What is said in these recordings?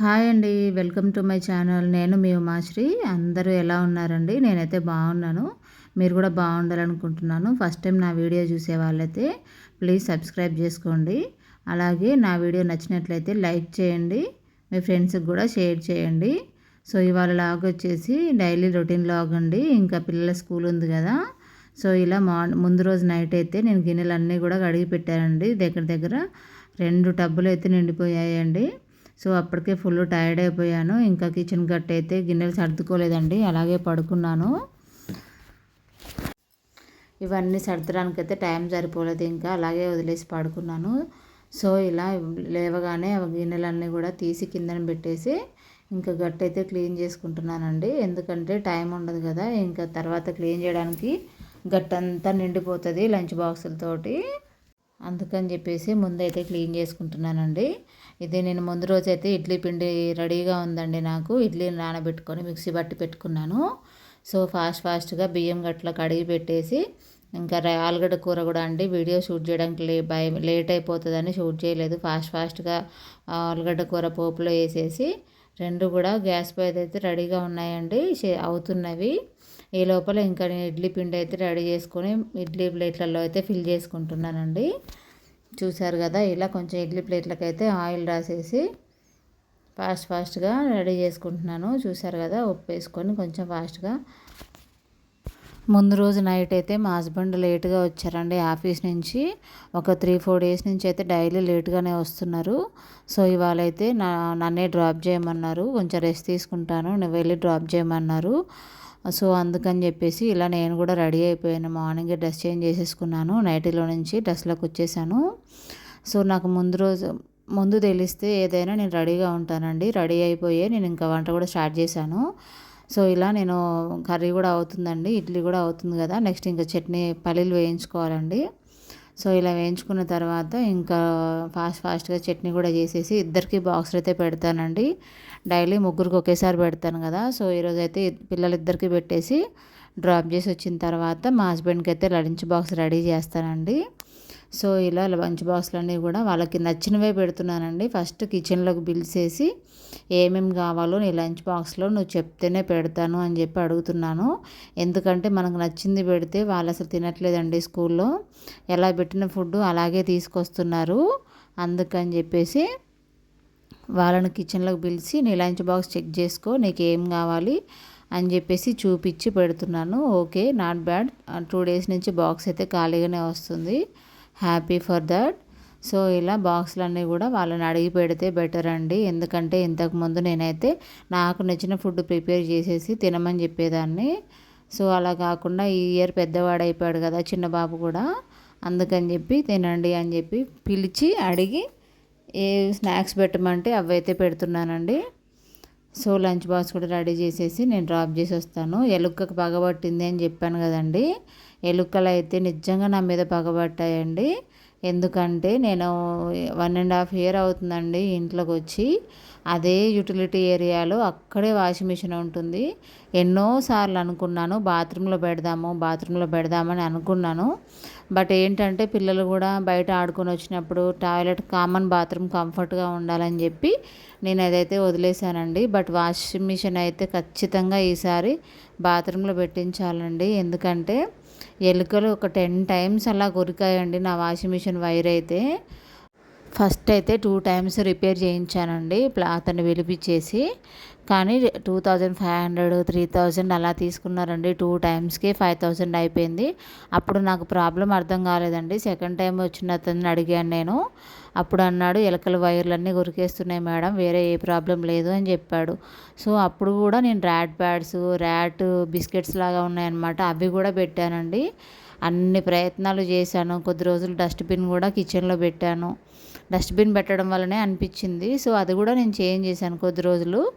Hi అండి. Welcome to my channel. నేను మీ ఉమాశ్రీ. అందరూ ఎలా ఉన్నారండి? నేనైతే బాగున్నాను. మీరు కూడా బాగుండాలనుకుంటున్నాను. ఫస్ట్ టైం నా వీడియో చూసే వాళ్ళైతే ప్లీజ్ సబ్స్క్రైబ్ చేసుకోండి. అలాగే నా వీడియో నచ్చినట్లయితే లైక్ చేయండి. మీ ఫ్రెండ్స్కి కూడా షేర్ చేయండి. సో ఇవాళ లాగ్ వచ్చేసి డైలీ రొటీన్ లాగ్ అండి. ఇంకా పిల్లల స్కూల్ ఉంది కదా. సో ఇలా మార్నింగ్ ముందు రోజు నైట్ అయితే నేను గిన్నెలు అన్నీ కూడా కడిగి పెట్టానండి. దగ్గర దగ్గర రెండు టబ్బులు అయితే నిండిపోయాయండి. సో అప్పటికే ఫుల్ టైర్డ్ అయిపోయాను. ఇంకా కిచెన్ గట్ అయితే గిన్నెలు సర్దుకోలేదండి అలాగే పడుకున్నాను. ఇవన్నీ సర్దడానికి అయితే టైం సరిపోలేదు ఇంకా అలాగే వదిలేసి పడుకున్నాను. సో ఇలా లేవగానే గిన్నెలన్నీ కూడా తీసి కిందన పెట్టేసి ఇంకా గట్టు అయితే క్లీన్ చేసుకుంటున్నానండి. ఎందుకంటే టైం ఉండదు కదా ఇంకా తర్వాత క్లీన్ చేయడానికి గట్టంతా నిండిపోతుంది లంచ్ బాక్సులతోటి. అందుకని చెప్పేసి ముందైతే క్లీన్ చేసుకుంటున్నానండి. ఇది నేను ముందు రోజు అయితే ఇడ్లీ పిండి రెడీగా ఉందండి నాకు. ఇడ్లీ నానబెట్టుకొని మిక్సీ బట్టి పెట్టుకున్నాను. సో ఫాస్ట్ ఫాస్ట్గా బియ్యం గట్ల కడిగి పెట్టేసి ఇంకా ఆలుగడ్డ కూర కూడా అండి. వీడియో షూట్ చేయడానికి లే భయం లేట్ అయిపోతుందని షూట్ చేయలేదు. ఫాస్ట్ ఫాస్ట్గా ఆలుగడ్డ కూర పోపులో వేసేసి రెండు కూడా గ్యాస్ పై అయితే రెడీగా ఉన్నాయండి. అవుతున్నవి. ఈ లోపల ఇంకా నేను ఇడ్లీ పిండి అయితే రెడీ చేసుకొని ఇడ్లీ ప్లేట్లలో అయితే ఫిల్ చేసుకుంటున్నానండి. చూసారు కదా ఇలా కొంచెం ఇడ్లీ ప్లేట్లకు అయితే ఆయిల్ రాసేసి ఫాస్ట్ ఫాస్ట్గా రెడీ చేసుకుంటున్నాను. చూసారు కదా ఉప్పు వేసుకొని కొంచెం ఫాస్ట్గా. ముందు రోజు నైట్ అయితే మా హస్బెండ్ లేట్గా వచ్చారండి ఆఫీస్ నుంచి. ఒక త్రీ ఫోర్ డేస్ నుంచి అయితే డైలీ లేట్గానే వస్తున్నారు. సో ఇవాళ అయితే నా నన్నే డ్రాప్ చేయమన్నారు. కొంచెం రెస్ట్ తీసుకుంటాను నువ్వు వెళ్ళి డ్రాప్ చేయమన్నారు. సో అందుకని చెప్పేసి ఇలా నేను కూడా రెడీ అయిపోయాను. మార్నింగ్ డ్రెస్ చేంజ్ చేసేసుకున్నాను. నైటీలో నుంచి డ్రెస్లోకి వచ్చేసాను. సో నాకు ముందు రోజు ముందు తెలిస్తే ఏదైనా నేను రెడీగా ఉంటానండి. రెడీ అయిపోయే నేను ఇంకా వంట కూడా స్టార్ట్ చేశాను. సో ఇలా నేను కర్రీ కూడా అవుతుందండి. ఇడ్లీ కూడా అవుతుంది కదా. నెక్స్ట్ ఇంకా చట్నీ పల్లీలు వేయించుకోవాలండి. సో ఇలా వేయించుకున్న తర్వాత ఇంకా ఫాస్ట్ ఫాస్ట్గా చట్నీ కూడా చేసేసి ఇద్దరికి బాక్స్ అయితే పెడతానండి. డైలీ ముగ్గురికి ఒకేసారి పెడతాను కదా. సో ఈరోజు అయితే పిల్లలిద్దరికి పెట్టేసి డ్రాప్ చేసి వచ్చిన తర్వాత మా హస్బెండ్కి అయితే లంచ్ బాక్స్ రెడీ చేస్తానండి. సో ఇలా లంచ్ బాక్స్లన్నీ కూడా వాళ్ళకి నచ్చినవే పెడుతున్నానండి. ఫస్ట్ కిచెన్లోకి పిలిచేసి ఏమేమి కావాలో నీ లంచ్ బాక్స్లో నువ్వు చెప్తేనే పెడతాను అని చెప్పి అడుగుతున్నాను. ఎందుకంటే మనకు నచ్చింది పెడితే వాళ్ళు అసలు తినట్లేదండి స్కూల్లో. ఎలా పెట్టిన ఫుడ్ అలాగే తీసుకొస్తున్నారు. అందుకని చెప్పేసి వాళ్ళని కిచెన్లోకి పిలిచి నీ లంచ్ బాక్స్ చెక్ చేసుకో నీకు ఏం కావాలి అని చెప్పేసి చూపించి పెడుతున్నాను. Okay not bad. Two days నుంచి బాక్స్ అయితే ఖాళీగానే వస్తుంది. Happy for that. సో ఇలా బాక్స్లన్నీ కూడా వాళ్ళని అడిగి పెడితే బెటర్ అండి. ఎందుకంటే ఇంతకుముందు నేనైతే నాకు నచ్చిన ఫుడ్ ప్రిపేర్ చేసేసి తినమని చెప్పేదాన్ని. సో అలా కాకుండా ఈ ఇయర్ పెద్దవాడు అయిపోయాడు కదా చిన్న బాబు కూడా అందుకని చెప్పి తినండి అని చెప్పి పిలిచి అడిగి ఏ స్నాక్స్ పెట్టమంటే అవైతే పెడుతున్నానండి. సో లంచ్ బాక్స్ కూడా రెడీ చేసేసి నేను డ్రాప్ చేసి వస్తాను. ఎలుకకు పగబట్టింది అని చెప్పాను కదండి. ఎలుకలు అయితే నిజంగా నా మీద పగబట్టాయండి ఎందుకంటే నేను వన్ అండ్ హాఫ్ ఇయర్ అవుతుందండి ఇంట్లోకి వచ్చి అదే యూటిలిటీ ఏరియాలో అక్కడే వాషింగ్ మిషన్ ఉంటుంది. ఎన్నోసార్లు అనుకున్నాను బాత్రూంలో పెడదాము బాత్రూంలో పెడదామని అనుకున్నాను. బట్ ఏంటంటే పిల్లలు కూడా బయట ఆడుకొని వచ్చినప్పుడు టాయిలెట్ కామన్ బాత్రూమ్ కంఫర్ట్గా ఉండాలని చెప్పి నేను అదైతే వదిలేశానండి. బట్ వాషింగ్ మిషన్ అయితే ఖచ్చితంగా ఈసారి బాత్రూంలో పెట్టించాలండి. ఎందుకంటే ఎలుకలు ఒక టెన్ టైమ్స్ అలా కొరికాయండి నా వాషింగ్ మిషన్ వైర్ అయితే. ఫస్ట్ అయితే టూ టైమ్స్ రిపేర్ చేయించానండి అతన్ని పిలిపించేసి కానీ two thousand five hundred three thousand అలా తీసుకున్నారండి. టూ టైమ్స్కి ఫైవ్ థౌజండ్ అయిపోయింది. అప్పుడు నాకు ప్రాబ్లం అర్థం కాలేదండి. సెకండ్ టైం వచ్చిన అతన్ని అడిగాను నేను. అప్పుడు అన్నాడు ఎలకల వైర్లన్నీ కొరికేస్తున్నాయి మేడం వేరే ఏ ప్రాబ్లం లేదు అని చెప్పాడు. సో అప్పుడు కూడా నేను ర్యాట్ ప్యాడ్స్ ర్యాట్ బిస్కెట్స్ లాగా ఉన్నాయన్నమాట. అవి కూడా పెట్టానండి. అన్ని ప్రయత్నాలు చేశాను. కొద్ది రోజులు డస్ట్బిన్ కూడా కిచెన్లో పెట్టాను. డస్ట్బిన్ పెట్టడం వల్లనే అనిపించింది. సో అది కూడా నేను చేంజ్ చేశాను కొద్ది రోజులు.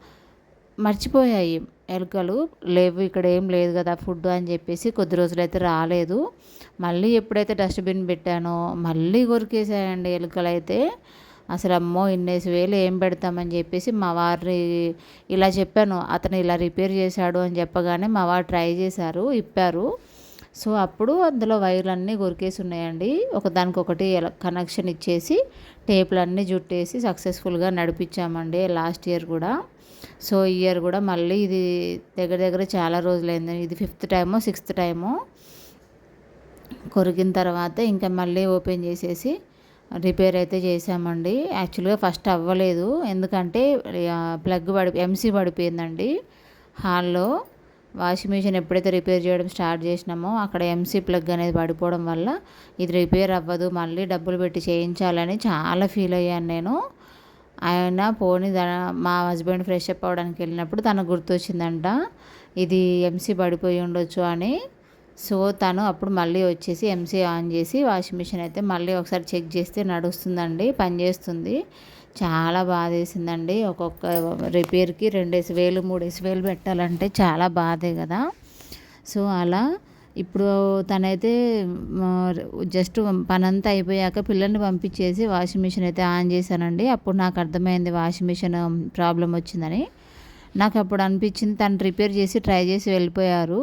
మర్చిపోయాయి. ఎలుకలు లేవు ఇక్కడ ఏం లేదు కదా ఫుడ్ అని చెప్పేసి కొద్ది రోజులైతే రాలేదు. మళ్ళీ ఎప్పుడైతే డస్ట్బిన్ పెట్టానో మళ్ళీ కొరికేసాయండి ఎలుకలు అయితే అసలు అమ్మో ఇన్నేసి వేలు ఏం పెడతామని చెప్పేసి మా వారి ఇలా చెప్పాను. అతను ఇలా రిపేర్ చేశాడు అని చెప్పగానే మా వారు ట్రై చేశారు ఇప్పారు. సో అప్పుడు అందులో వైర్లన్నీ కొరికేసి ఉన్నాయండి ఒకదానికొకటి కనెక్షన్ ఇచ్చేసి టేపులన్నీ జుట్టేసి సక్సెస్ఫుల్గా నడిపించామండి లాస్ట్ ఇయర్ కూడా. సో ఈ ఇయర్ కూడా మళ్ళీ ఇది దగ్గర దగ్గర చాలా రోజులైంది. ఇది ఫిఫ్త్ టైమో సిక్స్త్ టైమో. కొరికిన తర్వాత ఇంకా మళ్ళీ ఓపెన్ చేసేసి రిపేర్ అయితే చేసామండి యాక్చువల్గా ఫస్ట్ అవ్వలేదు. ఎందుకంటే ప్లగ్ పడి ఎంసీ పడిపోయిందండి హాల్లో. వాషింగ్ మిషన్ ఎప్పుడైతే రిపేర్ చేయడం స్టార్ట్ చేసినామో అక్కడ ఎంసీ ప్లగ్ అనేది పడిపోవడం వల్ల ఇది రిపేర్ అవ్వదు మళ్ళీ డబ్బులు పెట్టి చేయించాలని చాలా ఫీల్ అయ్యాను నేను. ఆయన పోని మా హస్బెండ్ ఫ్రెష్ అప్ అవ్వడానికి వెళ్ళినప్పుడు తనకు గుర్తొచ్చిందంట ఇది ఎంసీ పడిపోయి ఉండొచ్చు అని. సో తను అప్పుడు మళ్ళీ వచ్చేసి ఎంసీ ఆన్ చేసి వాషింగ్ మిషన్ అయితే మళ్ళీ ఒకసారి చెక్ చేస్తే నడుస్తుందండి పనిచేస్తుంది చాలా బాధేసిందండి ఒక్కొక్క రిపేర్కి రెండేసి వేలు మూడేసి వేలు పెట్టాలంటే చాలా బాధే కదా. సో అలా ఇప్పుడు తనైతే జస్ట్ పనంతా అయిపోయాక పిల్లల్ని పంపించేసి వాషింగ్ మిషన్ అయితే ఆన్ చేశానండి. అప్పుడు నాకు అర్థమైంది వాషింగ్ మిషన్ ప్రాబ్లం వచ్చిందని. నాకు అప్పుడు అనిపించింది తను రిపేర్ చేసి ట్రై చేసి వెళ్ళిపోయారు.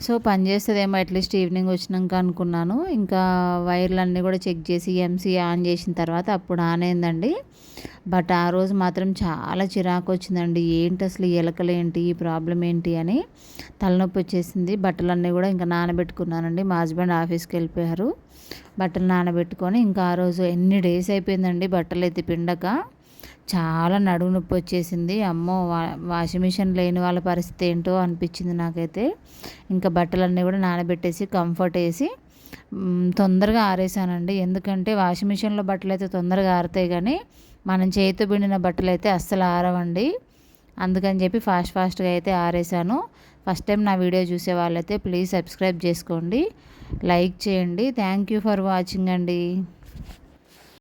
సో పని చేస్తుందేమో అట్లీస్ట్ ఈవినింగ్ వచ్చినాక అనుకున్నాను. ఇంకా వైర్లన్నీ కూడా చెక్ చేసి ఎంసీ ఆన్ చేసిన తర్వాత అప్పుడు ఆన్ అయిందండి. బట్ ఆ రోజు మాత్రం చాలా చిరాకు వచ్చిందండి. ఏంటి అసలు ఎలకలు ఏంటి? ఈ ప్రాబ్లం ఏంటి అని తలనొప్పి వచ్చేసింది. బట్టలన్నీ కూడా ఇంకా నానబెట్టుకున్నానండి. మా హస్బెండ్ ఆఫీస్కి వెళ్ళిపోయారు. బట్టలు నానబెట్టుకొని ఇంకా ఆ రోజు ఎన్ని డేస్ అయిపోయిందండి బట్టలు అయితే పిండక. చాలా నడుము నొప్పి వచ్చేసింది. అమ్మో వా వాషింగ్ మిషన్ లేని వాళ్ళ పరిస్థితి ఏంటో అనిపించింది నాకైతే. ఇంకా బట్టలన్నీ కూడా నానబెట్టేసి కంఫర్ట్ వేసి తొందరగా ఆరేసానండి. ఎందుకంటే వాషింగ్ మిషన్లో బట్టలు అయితే తొందరగా ఆరుతాయి కానీ మనం చేతితో పిండిన బట్టలు అయితే అస్సలు ఆరవండి. అందుకని చెప్పి ఫాస్ట్ ఫాస్ట్గా అయితే ఆరేసాను. ఫస్ట్ టైం నా వీడియో చూసే వాళ్ళైతే ప్లీజ్ సబ్స్క్రైబ్ చేసుకోండి. లైక్ చేయండి. థ్యాంక్ యూ ఫర్ వాచింగ్ అండి.